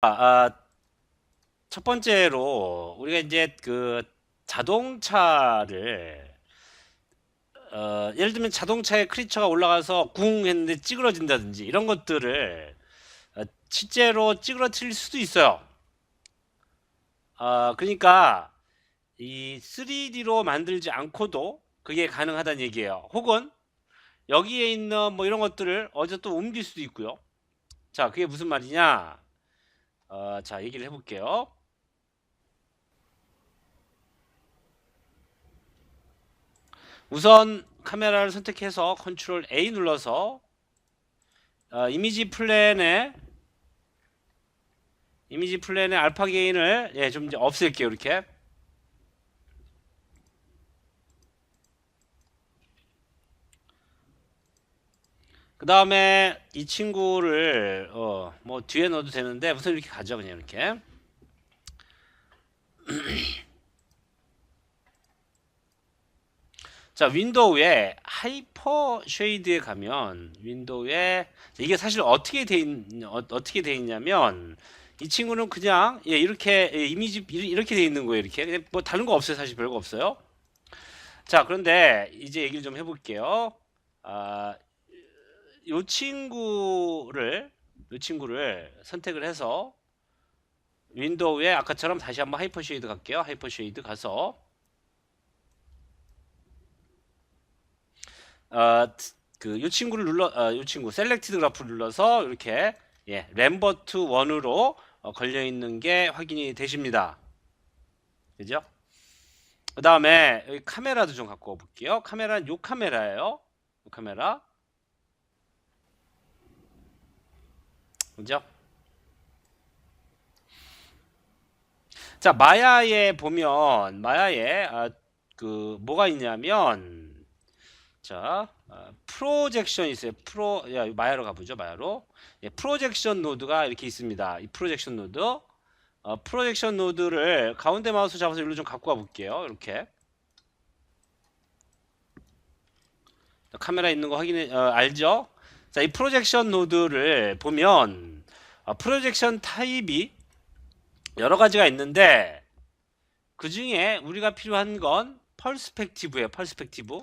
아, 첫 번째로 우리가 이제 그 자동차를 어, 예를 들면 자동차에 크리처가 올라가서 궁 했는데 찌그러진다든지 이런 것들을 어, 실제로 찌그러뜨릴 수도 있어요. 아, 그러니까 이 3D로 만들지 않고도 그게 가능하다는 얘기예요. 혹은 여기에 있는 뭐 이런 것들을 어디서 또 옮길 수도 있고요. 자, 그게 무슨 말이냐? 어, 자, 얘기를 해볼게요. 우선 카메라를 선택해서 컨트롤 A 눌러서 어, 이미지 플랜에 이미지 플랜의 알파 게인을 예, 좀 이제 없앨게요. 이렇게. 그 다음에 이 친구를 어, 뭐 뒤에 넣어도 되는데 우선 이렇게 가죠 그냥 이렇게. 자 윈도우에 하이퍼 쉐이드에 가면 윈도우에 이게 사실 어떻게 돼 있, 어, 어떻게 돼 있냐면 이 친구는 그냥 예, 이렇게 예, 이미지 이렇게 돼 있는 거예요 이렇게. 뭐 다른 거 없어요 사실 별거 없어요. 자 그런데 이제 얘기를 좀 해볼게요. 아, 요 친구를 요 친구를 선택을 해서 윈도우에 아까처럼 다시 한번 하이퍼 쉐이드 갈게요. 하이퍼 쉐이드 가서 어, 그요 친구를 눌러 어, 요 친구 셀렉티드 그래프 눌러서 이렇게 예, 램버트 1으로 어, 걸려 있는 게 확인이 되십니다. 그죠? 그 다음에 카메라도 좀 갖고 볼게요. 카메라는 요 카메라예요. 요 카메라. 그죠? 자, 마야에 보면 마야에 아, 그 뭐가 있냐면 자, 아, 프로젝션 있어요. 프로 야, 마야로 가보죠. 마야로. 예, 프로젝션 노드가 이렇게 있습니다. 이 프로젝션 노드. 어, 프로젝션 노드를 가운데 마우스 잡아서 일로 좀 갖고 와 볼게요. 이렇게. 카메라 있는 거 확인해 어, 알죠? 자, 이 프로젝션 노드를 보면 어, 프로젝션 타입이 여러 가지가 있는데 그 중에 우리가 필요한 건 펄스펙티브예요. 펄스펙티브.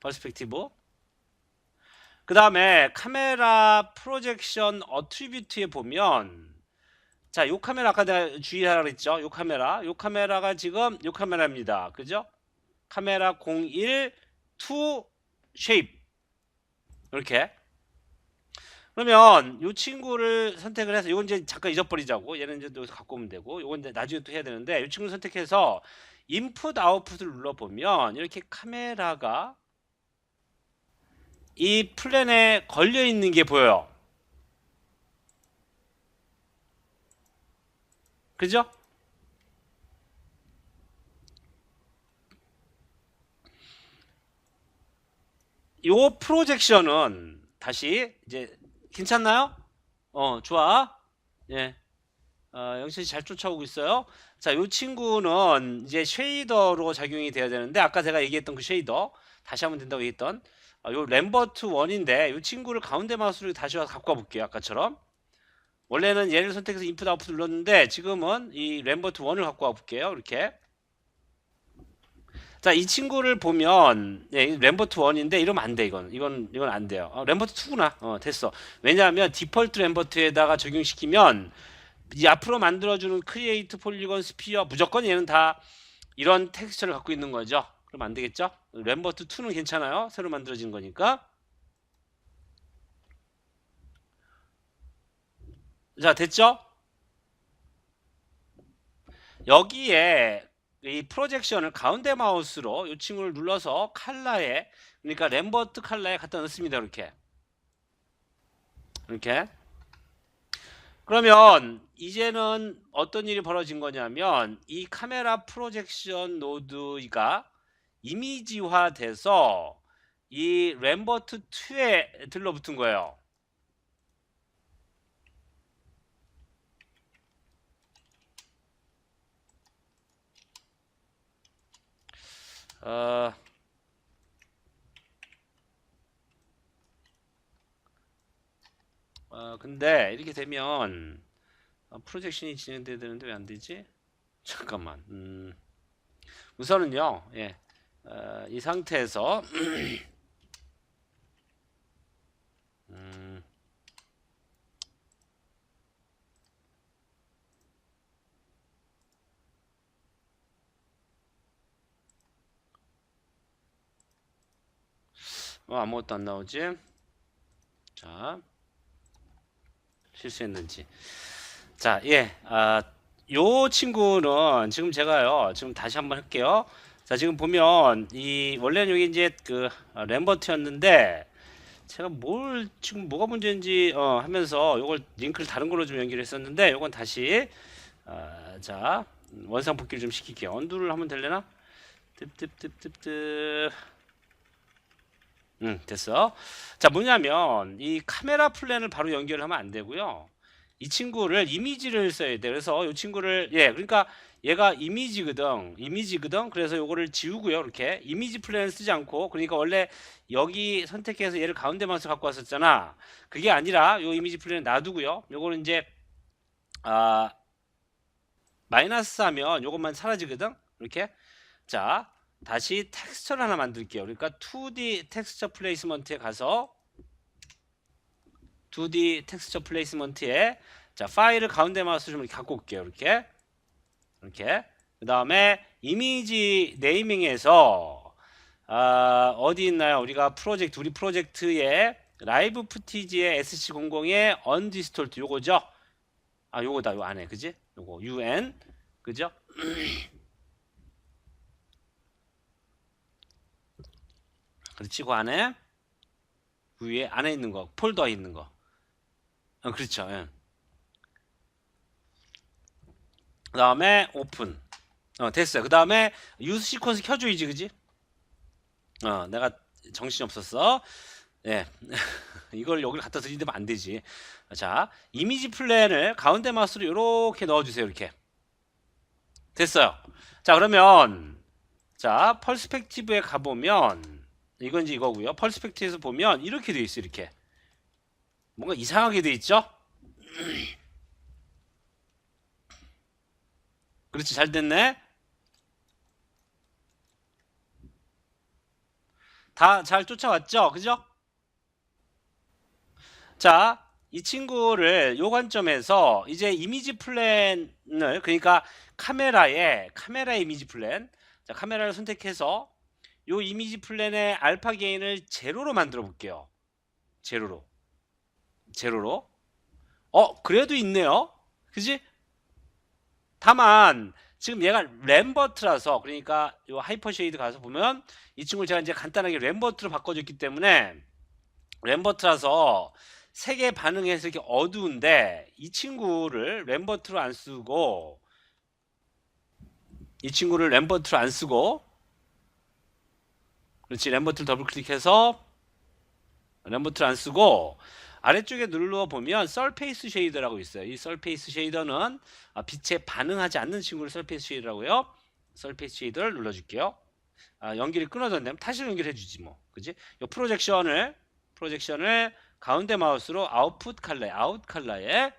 펄스펙티브. 그 다음에 카메라 프로젝션 어트리뷰트에 보면 자, 요 카메라 아까 내가 주의하라 그랬죠? 요 카메라. 요 카메라가 지금 요 카메라입니다. 그죠? 카메라 01 2 쉐입. 이렇게. 그러면 이 친구를 선택을 해서 이건 이제 잠깐 잊어버리자고 얘는 이제 여기서 갖고 오면 되고 이건 이제 나중에 또 해야 되는데 이 친구를 선택해서 인풋 아웃풋을 눌러 보면 이렇게 카메라가 이 플랜에 걸려 있는 게 보여요. 그죠? 요 프로젝션은 다시 이제 괜찮나요? 어, 좋아. 예. 어, 영철 씨잘 쫓아오고 있어요. 자, 요 친구는 이제 쉐이더로 작용이 돼야 되는데 아까 제가 얘기했던 그 쉐이더 다시 한번 된다고 얘기했던 어, 요 램버트 1인데 요 친구를 가운데 마우스로 다시 와서 갖고 와 볼게요. 아까처럼. 원래는 얘를 선택해서 인풋 아웃풋 눌렀는데 지금은 이 램버트 1을 갖고 와 볼게요. 이렇게. 자, 이 친구를 보면 예, 램버트 1인데 이러면 안 돼. 이건 이건 이건 안 돼요. 어, 램버트 2구나. 어, 됐어. 왜냐하면 디폴트 램버트에다가 적용시키면 이 앞으로 만들어 주는 크리에이트 폴리건 스피어 무조건 얘는 다 이런 텍스처를 갖고 있는 거죠. 그럼 안 되겠죠? 램버트 2는 괜찮아요. 새로 만들어진 거니까. 자, 됐죠? 여기에 이 프로젝션을 가운데 마우스로 이 친구를 눌러서 칼라에 그러니까 램버트 칼라에 갖다 넣습니다. 이렇게 이렇게 그러면 이제는 어떤 일이 벌어진 거냐면 이 카메라 프로젝션 노드가 이미지화 돼서 이 램버트 2에 들러붙은 거예요. 어, 어, 근데 이렇게 되면 아, 프로젝션이 진행돼야 되는데 왜 안 되지? 잠깐만. 음, 우선은요. 예. 어, 이 상태에서 음, 어, 아무것도 안 나오지? 자, 실수했는지. 자, 예, 아, 요 친구는 지금 제가요, 지금 다시 한번 할게요. 자, 지금 보면 이 원래는 여기 이제 그 아, 램버트였는데 제가 뭘 지금 뭐가 문제인지 어, 하면서 요걸 링크를 다른 걸로 좀 연결했었는데 요건 다시 아, 자 원상 복귀를 좀 시킬게요. 언두를 하면 될려나? 뜩뜩뜩뜩뜩 음 됐어. 자 뭐냐면 이 카메라 플랜을 바로 연결하면 안 되고요. 이 친구를 이미지를 써야 돼. 그래서 이 친구를 예 그러니까 얘가 이미지거든. 이미지거든. 그래서 요거를 지우고요. 이렇게 이미지 플랜을 쓰지 않고 그러니까 원래 여기 선택해서 얘를 가운데 마우스 갖고 왔었잖아. 그게 아니라 요 이미지 플랜을 놔두고요. 요거는 이제 아 마이너스 하면 요것만 사라지거든. 이렇게 자 다시 텍스처를 하나 만들게요. 그러니까 2D 텍스처 플레이스먼트에 가서 2D 텍스처 플레이스먼트에 자 파일을 가운데 마우스 좀 갖고 올게요. 이렇게 이렇게 그 다음에 이미지 네이밍에서 아, 어디 있나요? 우리가 프로젝트 우리 프로젝트에 라이브 푸티지의 SC00의 언디스톨트 요거죠? 아 요거다 요 안에 그지? 요거 UN 그죠? 그렇지 그 안에 위에 안에 있는 거 폴더에 있는 거. 어, 그렇죠. 예. 그 다음에 오픈. 어 됐어요. 그 다음에 유스 시퀀스 켜줘야지 그지? 어 내가 정신이 없었어. 예. 이걸 여기를 갖다 들이대면 안 되지. 자 이미지 플랜을 가운데 마우스로 이렇게 넣어주세요 이렇게. 됐어요. 자 그러면 자 펄스펙티브에 가보면 이건 이제 이거고요. 펄스펙티브에서 보면 이렇게 돼 있어 이렇게. 뭔가 이상하게 돼 있죠? 그렇지 잘 됐네. 다 잘 쫓아왔죠? 그죠? 자 이 친구를 요 관점에서 이제 이미지 플랜을 그러니까 카메라에 카메라 이미지 플랜. 자 카메라를 선택해서 요 이미지 플랜의 알파 게인을 제로로 만들어 볼게요. 제로로. 제로로. 어 그래도 있네요. 그지? 다만 지금 얘가 램버트라서 그러니까 요 하이퍼 쉐이드 가서 보면 이 친구를 제가 이제 간단하게 램버트로 바꿔줬기 때문에 램버트라서 색에 반응해서 이렇게 어두운데 이 친구를 램버트로 안 쓰고 이 친구를 램버트로 안 쓰고 그렇지 램버트를 더블 클릭해서 램버트를 안 쓰고 아래쪽에 눌러 보면 설페이스 쉐이더라고 있어요. 이 설페이스 쉐이더는 아, 빛에 반응하지 않는 친구를 설페이스 쉐이더라고요. 설페이스 쉐이더를 눌러줄게요. 아, 연결이 끊어졌네요. 다시 연결해 주지 뭐, 그지? 이 프로젝션을 프로젝션을 가운데 마우스로 아웃풋 칼라에 아웃 칼라에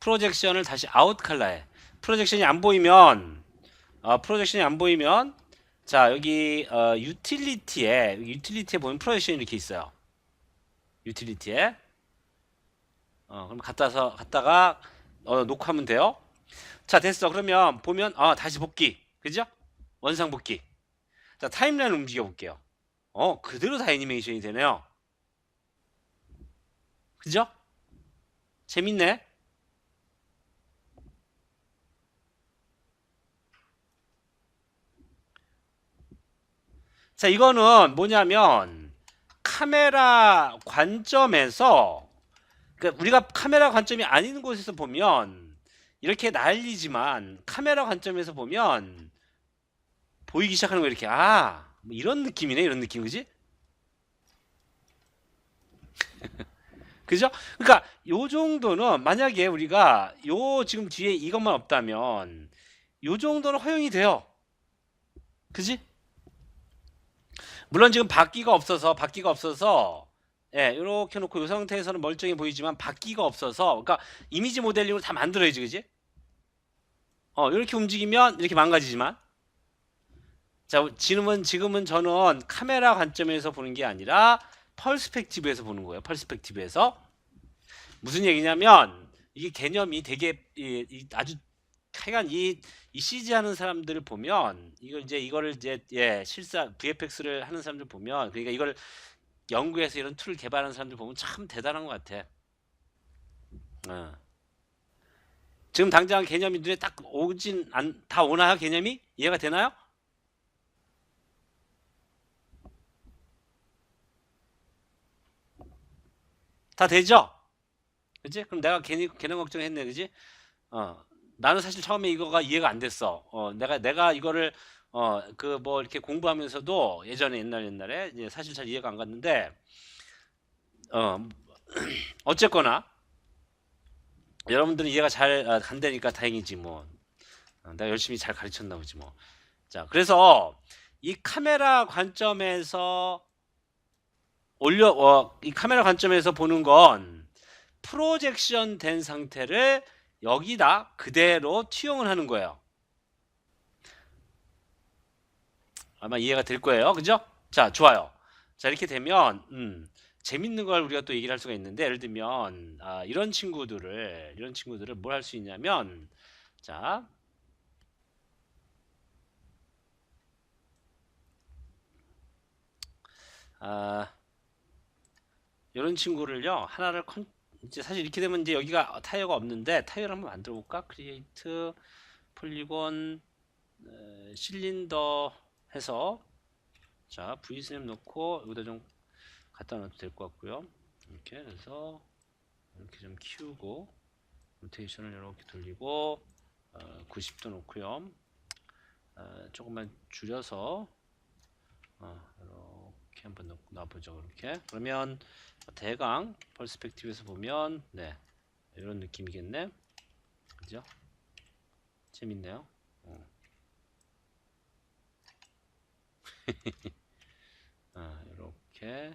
프로젝션을 다시 아웃 칼라에 프로젝션이 안 보이면 어, 프로젝션이 안 보이면 자 여기 어, 유틸리티에 유틸리티에 보면 프로젝션이 이렇게 있어요. 유틸리티에 어, 그럼 갖다서 갖다가 어, 녹화하면 돼요. 자 됐어. 그러면 보면 아 다시 복귀 그죠? 원상 복귀. 자 타임라인 움직여 볼게요. 어 그대로 다 애니메이션이 되네요. 그죠? 재밌네. 자, 이거는 뭐냐면 카메라 관점에서 그러니까 우리가 카메라 관점이 아닌 곳에서 보면 이렇게 날리지만 카메라 관점에서 보면 보이기 시작하는 거 이렇게 아, 뭐 이런 느낌이네. 이런 느낌 그지? 그죠? 그러니까 요 정도는 만약에 우리가 요 지금 뒤에 이것만 없다면 요 정도는 허용이 돼요. 그지? 물론 지금 바퀴가 없어서 바퀴가 없어서 예, 이렇게 놓고 이 상태에서는 멀쩡해 보이지만 바퀴가 없어서 그러니까 이미지 모델링으로 다 만들어야지, 그지? 어, 이렇게 움직이면 이렇게 망가지지만 자, 지금은 지금은 저는 카메라 관점에서 보는 게 아니라 펄스펙티브에서 보는 거예요. 펄스펙티브에서 무슨 얘기냐면 이게 개념이 되게 이, 이 아주 하여간 이, 이 CG 하는 사람들을 보면 이걸 이제 이거를 이제 예 실사 VFX를 하는 사람들 보면 그러니까 이걸 연구해서 이런 툴을 개발하는 사람들 보면 참 대단한 것 같아. 어. 지금 당장 개념이 눈에 딱 오진 안, 다 오나요 개념이 이해가 되나요? 다 되죠? 그지? 그럼 내가 괜히 개념 걱정했네, 그지? 어, 나는 사실 처음에 이거가 이해가 안 됐어. 어, 내가 내가 이거를 어, 그 뭐 이렇게 공부하면서도 예전에 옛날 옛날에 사실 잘 이해가 안 갔는데 어, 어쨌거나 여러분들은 이해가 잘 아, 간다니까 다행이지 뭐. 어, 내가 열심히 잘 가르쳤나 보지 뭐. 자, 그래서 이 카메라 관점에서 올려 어, 이 카메라 관점에서 보는 건 프로젝션 된 상태를 여기다 그대로 투영을 하는 거예요. 아마 이해가 될 거예요. 그죠? 자, 좋아요. 자, 이렇게 되면 음, 재밌는 걸 우리가 또 얘기를 할 수가 있는데 예를 들면 아, 이런 친구들을 이런 친구들을 뭘 할 수 있냐면 자, 아, 이런 친구를요 하나를 컨 이제 사실 이렇게 되면 이제 여기가 타이어가 없는데 타이어를 한번 만들어 볼까? 크리에이트 폴리곤 에, 실린더 해서 자 V스냅 넣고 여기다 좀 갖다 놔도 될 것 같고요. 이렇게 해서 이렇게 좀 키우고 로테이션을 이렇게 돌리고 어, 90도 놓고요. 어, 조금만 줄여서 어, 한번 넣- 놔보죠. 이렇게 그러면 대강 퍼스펙티브에서 보면 네 이런 느낌이겠네. 그죠? 재밌네요. 어. 아, 이렇게